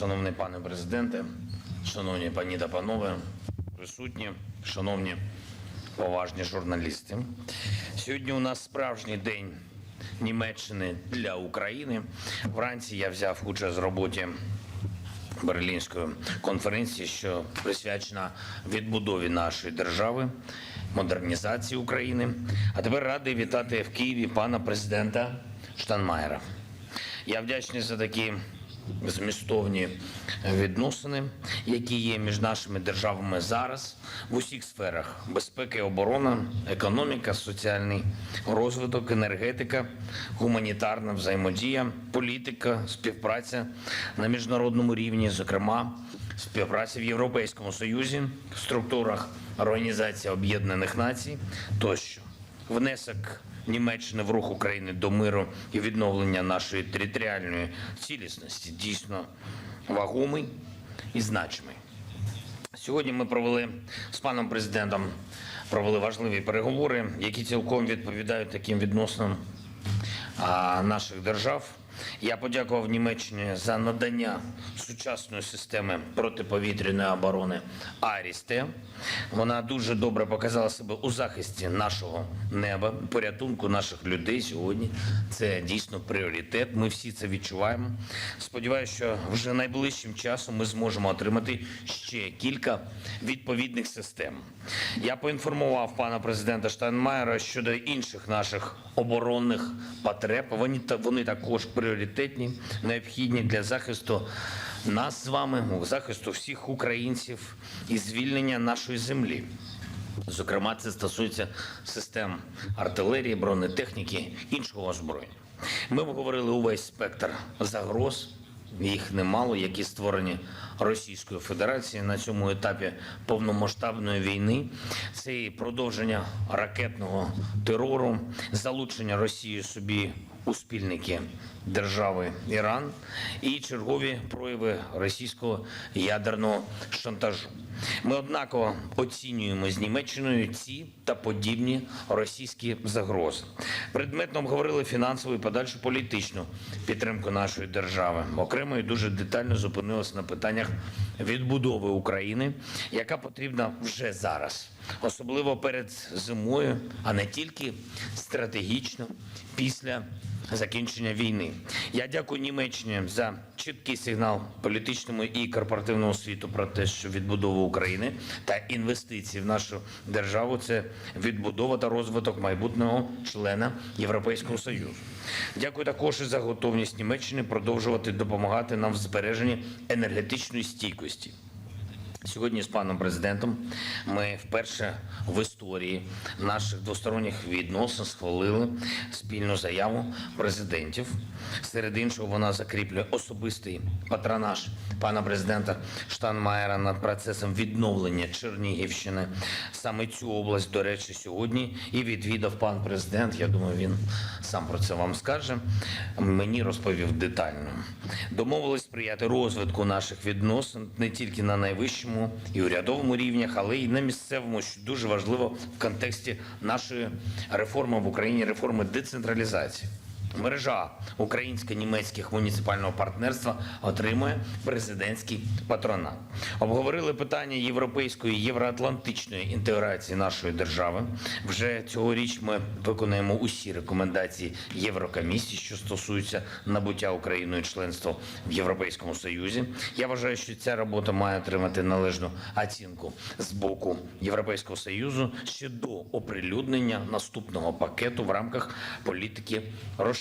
Шановний пане президенте, шановні пані та панове, присутні, шановні поважні журналісти. Сьогодні у нас справжній день Німеччини для України. Вранці я взяв участь в роботі Берлінської конференції, що присвячена відбудові нашої держави, модернізації України. А тепер радий вітати в Києві пана президента Штанмаєра. Я вдячний за такі змістовні відносини, які є між нашими державами зараз в усіх сферах: безпека і оборона, економіка, соціальний розвиток, енергетика, гуманітарна взаємодія, політика, співпраця на міжнародному рівні, зокрема, співпраця в Європейському Союзі, в структурах Організації Об'єднаних Націй тощо. Внесок Німеччини в рух України до миру і відновлення нашої територіальної цілісності дійсно вагомий і значимий. Сьогодні ми провели з паном президентом провели важливі переговори, які цілком відповідають таким відносинам наших держав. Я подякував Німеччині за надання сучасної системи протиповітряної оборони Арісте. Вона дуже добре показала себе у захисті нашого неба, порятунку наших людей сьогодні. Це дійсно пріоритет. Ми всі це відчуваємо. Сподіваюся, що вже найближчим часом ми зможемо отримати ще кілька відповідних систем. Я поінформував пана президента Штайнмаєра щодо інших наших оборонних потреб. Вони вони також пріоритетні, необхідні для захисту нас з вами, захисту всіх українців і звільнення нашої землі. Зокрема, це стосується систем артилерії, бронетехніки, іншого озброєння. Ми обговорили увесь спектр загроз. Їх немало, які створені Російською Федерацією на цьому етапі повномасштабної війни. Це і продовження ракетного терору, залучення Росії собі у спільники держави Іран і чергові прояви російського ядерного шантажу. Ми однаково оцінюємо з Німеччиною ці та подібні російські загрози. Предметно обговорили фінансову і подальшу політичну підтримку нашої держави. Окремо і дуже детально зупинилися на питаннях відбудови України, яка потрібна вже зараз, особливо перед зимою, а не тільки стратегічно після закінчення війни. Я дякую Німеччині за чіткий сигнал політичному і корпоративному світу про те, що відбудова України та інвестиції в нашу державу це відбудова та розвиток майбутнього члена Європейського Союзу. Дякую також і за готовність Німеччини продовжувати допомагати нам в збереженні енергетичної стійкості. Сьогодні з паном президентом ми вперше в історії наших двосторонніх відносин схвалили спільну заяву президентів. Серед іншого, вона закріплює особистий патронаж пана президента Штанмаєра над процесом відновлення Чернігівщини. Саме цю область, до речі, сьогодні і відвідав пан президент. Я думаю, він сам про це вам скаже. Мені розповів детально. Домовились сприяти розвитку наших відносин не тільки на найвищому і урядовому рівнях, але й на місцевому, що дуже важливо в контексті нашої реформи в Україні, реформи децентралізації. Мережа українсько-німецьких муніципального партнерства отримує президентський патронат. Обговорили питання європейської євроатлантичної інтеграції нашої держави. Вже цьогоріч ми виконуємо усі рекомендації Єврокомісії, що стосуються набуття Україною членства в Європейському Союзі. Я вважаю, що ця робота має отримати належну оцінку з боку Європейського Союзу ще до оприлюднення наступного пакету в рамках політики розширення.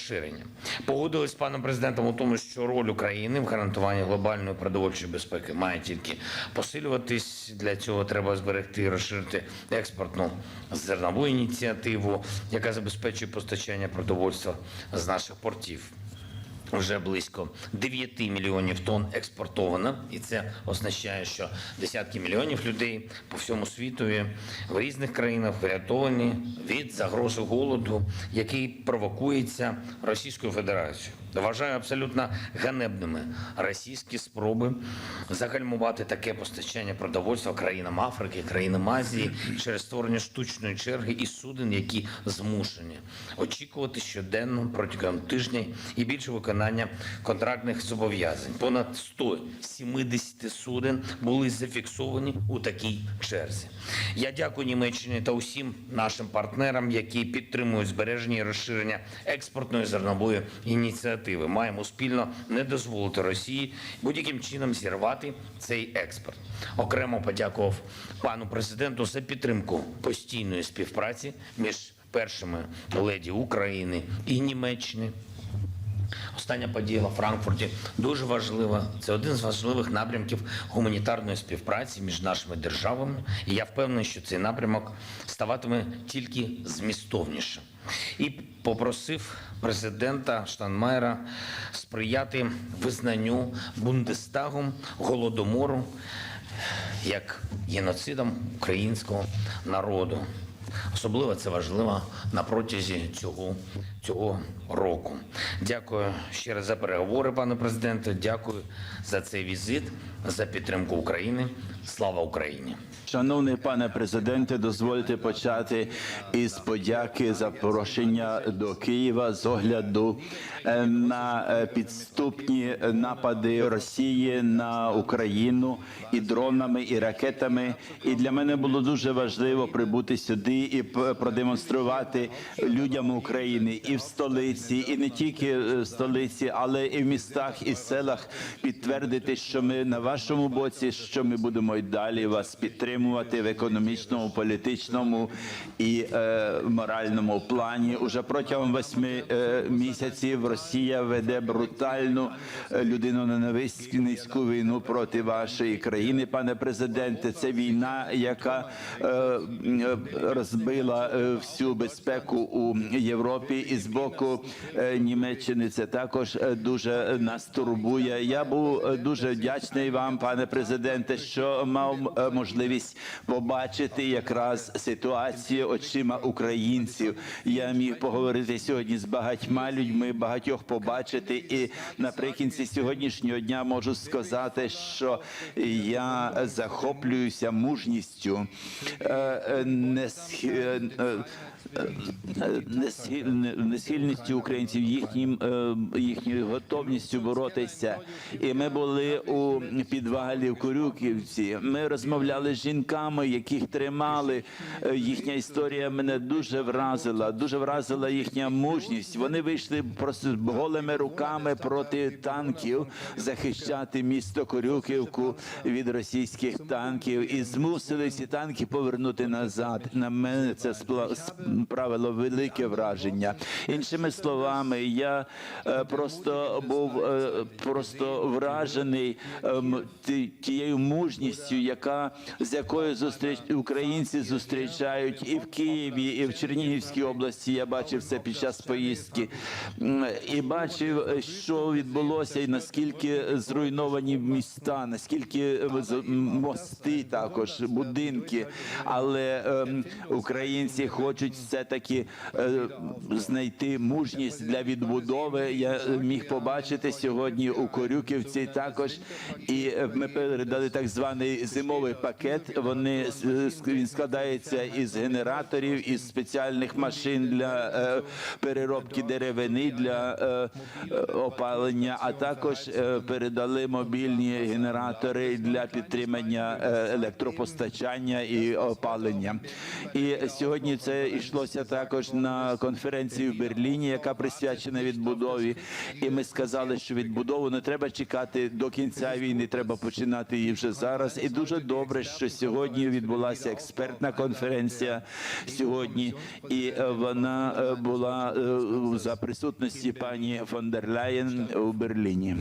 Погодились з паном президентом у тому, що роль України в гарантуванні глобальної продовольчої безпеки має тільки посилюватись. Для цього треба зберегти і розширити експортну зернову ініціативу, яка забезпечує постачання продовольства з наших портів. Вже близько 9 мільйонів тонн експортовано, і це означає, що десятки мільйонів людей по всьому світу в різних країнах врятовані від загрози голоду, який провокується Російською Федерацією. Вважаю абсолютно ганебними російські спроби загальмувати таке постачання продовольства країнам Африки, країнам Азії через створення штучної черги і суден, які змушені очікувати щоденно протягом тижня і більше виконання контрактних зобов'язань. Понад 170 суден були зафіксовані у такій черзі. Я дякую Німеччині та усім нашим партнерам, які підтримують збереження і розширення експортної зернової ініціативи. Маємо спільно не дозволити Росії будь-яким чином зірвати цей експорт. Окремо подякував пану президенту за підтримку постійної співпраці між першими леді України і Німеччини. Остання подія у Франкфурті дуже важлива. Це один з важливих напрямків гуманітарної співпраці між нашими державами. І я впевнений, що цей напрямок ставатиме тільки змістовнішим. І попросив президента Штанмайера сприяти визнанню Бундестагом голодомору як геноцидом українського народу. Особливо це важливо на протязі цього, цього року. Дякую ще раз за переговори, пане президенте. Дякую за цей візит, за підтримку України. Слава Україні! Шановний пане президенте, дозвольте почати із подяки за запрошення до Києва з огляду е, на е, підступні напади Росії на Україну і дронами, і ракетами. І для мене було дуже важливо прибути сюди і продемонструвати людям України і в столиці, і не тільки в столиці, але і в містах і селах підтвердити, що ми на вашому боці, що ми будемо й далі вас підтримувати в економічному, політичному і е, моральному плані. Уже протягом восьми е, місяців Росія веде брутальну е, людиноненависницьку війну проти вашої країни, пане президенте. Це війна, яка е, е, розбила е, всю безпеку у Європі, і з боку е, Німеччини це також дуже нас турбує. Я був дуже вдячний вам, пане президенте, що мав е, можливість побачити якраз ситуацію очима українців. Я міг поговорити сьогодні з багатьма людьми, багатьох побачити. І наприкінці сьогоднішнього дня можу сказати, що я захоплююся мужністю, е, е, не схи- несхиль- несхильністю українців, їхнім їхньою готовністю боротися. І ми були у підвалі в Корюківці. Ми розмовляли з жінками, яких тримали. Е, Їхня історія мене дуже вразила. Дуже вразила їхня мужність. Вони вийшли просто голими руками проти танків захищати місто Корюківку від російських танків і змусили ці танки повернути назад. На мене це справило велике враження. Іншими словами, я е, просто був е, просто вражений ем, ті- тією мужністю, яка з якою зустріч українці зустрічають і в Києві, і в Чернігівській області. Я бачив це під час поїздки і бачив, що відбулося, і наскільки зруйновані міста, наскільки мости, також будинки. Але ем, українці хочуть все таки е, знайти мужність для відбудови. Я е, міг побачити сьогодні у Корюківці також, і е, ми передали так званий зимовий пакет. Вони він складається із генераторів, із спеціальних машин для е, переробки деревини для е, е, опалення, а також е, передали мобільні генератори для підтримання е, електропостачання і опалення. І сьогодні це йшлося також на конференції в Берліні, яка присвячена відбудові. І ми сказали, що відбудову не треба чекати до кінця війни, треба починати її вже зараз. І дуже добре, що сьогодні відбулася експертна конференція сьогодні, і е, вона е, була е, за присутності пані фон дер Ляєн у Берліні.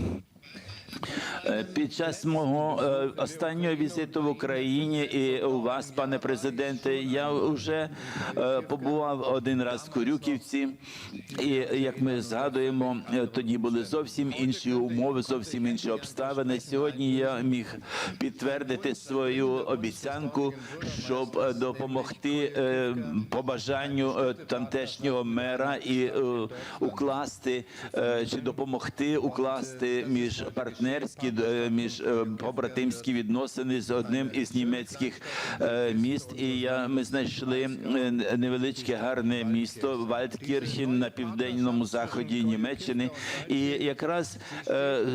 Е, Під час мого е, останнього візиту в Україні і у вас, пане президенте, я вже е, побував один раз в Курюківці, і як ми згадуємо, тоді були зовсім інші умови, зовсім інші обставини. Сьогодні я міг підтвердити свою обіцянку, щоб допомогти по бажанню тамтешнього мера і укласти чи допомогти укласти між партнерські е, між е, побратимські відносини з одним із німецьких е, міст. І я ми знайшли невеличке гарне місто Вальдкірхен на південному заході Німеччини. І якраз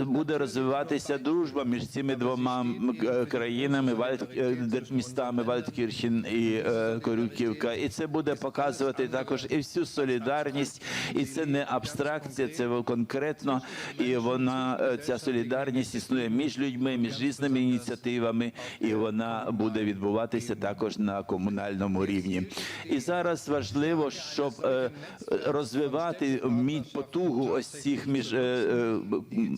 буде розвиватися дружба між цими двома країнами, Вальд, містами Вальдкірхен і Корюківка. І це буде показувати також і всю солідарність, і це не абстракція, це конкретно. І вона ця солідарність існує між людьми, між різними ініціативами, і вона буде відбуватися також на комунальному рівні. І зараз важливо, щоб е, розвивати потугу ось цих між е, е,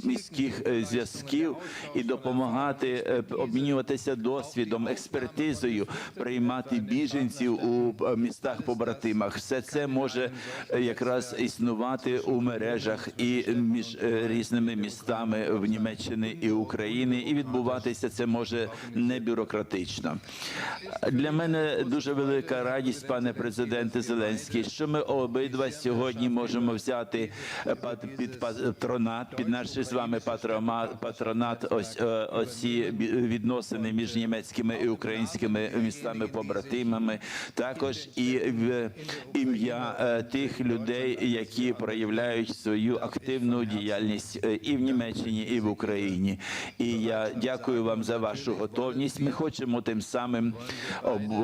міських зв'язків і допомагати обмінюватися досвідом, експертизою, приймати біженців у містах побратимах. Все це може якраз існувати у мережах і між різними містами в Німеччині і України, і відбуватися це може не бюрократично. Для мене дуже велика радість, пане президенте Зеленський, що ми обидва сьогодні можемо взяти під патронат, під наш з вами патронат, ось е, оці відносини між німецькими і українськими містами побратимами, також і в ім'я е, тих людей, які проявляють свою активну діяльність е, і в Німеччині, і в Україні. І я дякую вам за вашу готовність. Ми хочемо тим самим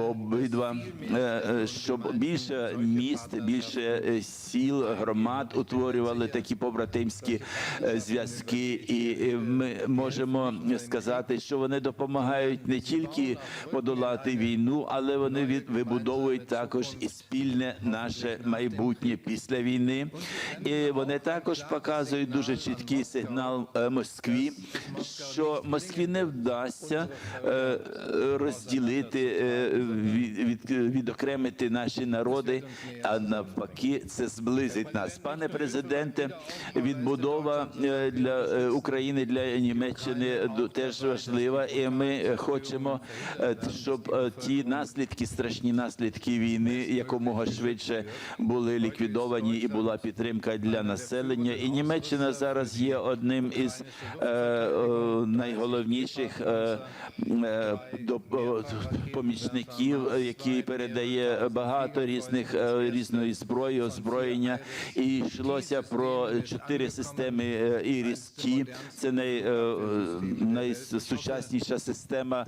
обидва, е, е, щоб більше міст, більше е, сіл, громад утворювали такі побратимські зв'язки, і ми можемо сказати, що вони допомагають не тільки подолати війну, але вони від- вибудовують також і спільне наше майбутнє після війни. І вони також показують дуже чіткий сигнал е, Москві, що Москві не вдасться е, розділити, е, від, від, відокремити наші народи, а навпаки, це зблизить нас. Пане президенте, відбудова е, для України для Німеччини теж важлива, і ми хочемо, щоб ті наслідки, страшні наслідки війни, якомога швидше були ліквідовані і була підтримка для населення. І Німеччина зараз є одним із найголовніших е, е, доп- е, помічників, які передає багато різних різної зброї, озброєння. І йшлося про чотири системи е, ІРІС-Т. Це най, найсучасніша система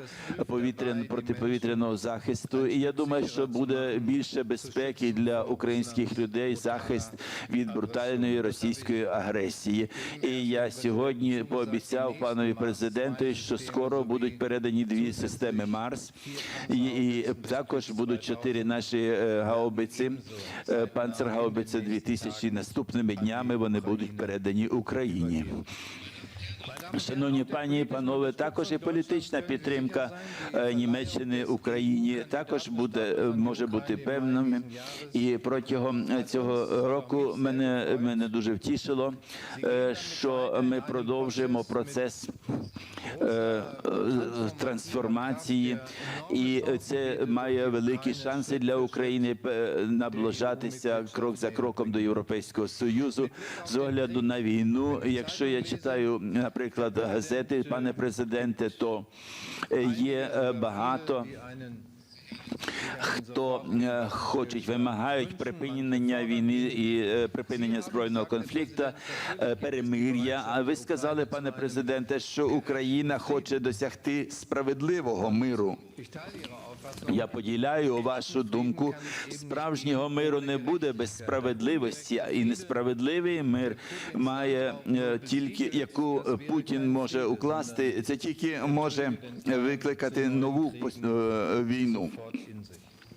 повітрян протиповітряного захисту. І я думаю, що буде більше безпеки для українських людей, захист від брутальної російської агресії. І я сьогодні пообіцяв панові президенту, що скоро будуть передані дві системи Марс, і, і також будуть чотири наші е, гаубиці, е, панцергаубиця 2000 наступними днями. Вони будуть передані Україні. Шановні пані і панове, також і політична підтримка е, Німеччини Україні також буде е, може бути певними. І протягом е, цього року мене мене дуже втішило, що ми продовжуємо процес трансформації, і це має великі шанси для України наближатися крок за кроком до Європейського союзу з огляду на війну. Якщо я читаю, наприклад, газети, пане президенте, то е, є е, багато. Хто е, хочуть, вимагають припинення війни і е, припинення збройного конфлікту, е, перемир'я. Ви сказали, пане президенте, що Україна хоче досягти справедливого миру. Я поділяю вашу думку. Справжнього миру не буде без справедливості, і несправедливий мир має тільки яку Путін може укласти. Це тільки може викликати нову війну.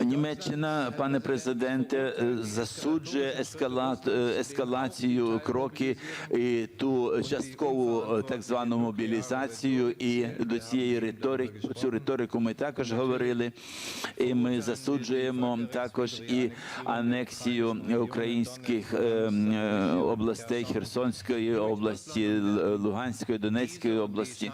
Німеччина, пане президенте, е, засуджує ескалат, е, ескалацію кроки і ту часткову е, так звану мобілізацію. І до цієї риторики цю риторику ми також говорили. І ми засуджуємо також і анексію українських областей Херсонської області, Луганської, Донецької області.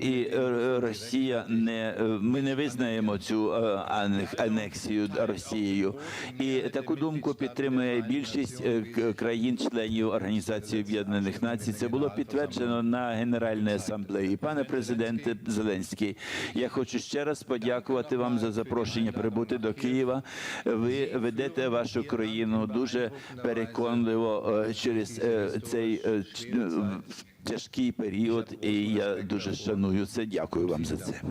І Росія не ми не визнаємо цю анех- анексію Росією. І таку думку підтримує більшість е, країн-членів Організації Об'єднаних Націй. Це було підтверджено на Генеральній асамблеї. Пане президенте Зеленський, я хочу ще раз подякувати вам за запрошення прибути до Києва. Ви ведете вашу країну дуже переконливо е, через е, цей тяжкий період, і я дуже шаную це. Дякую вам за це.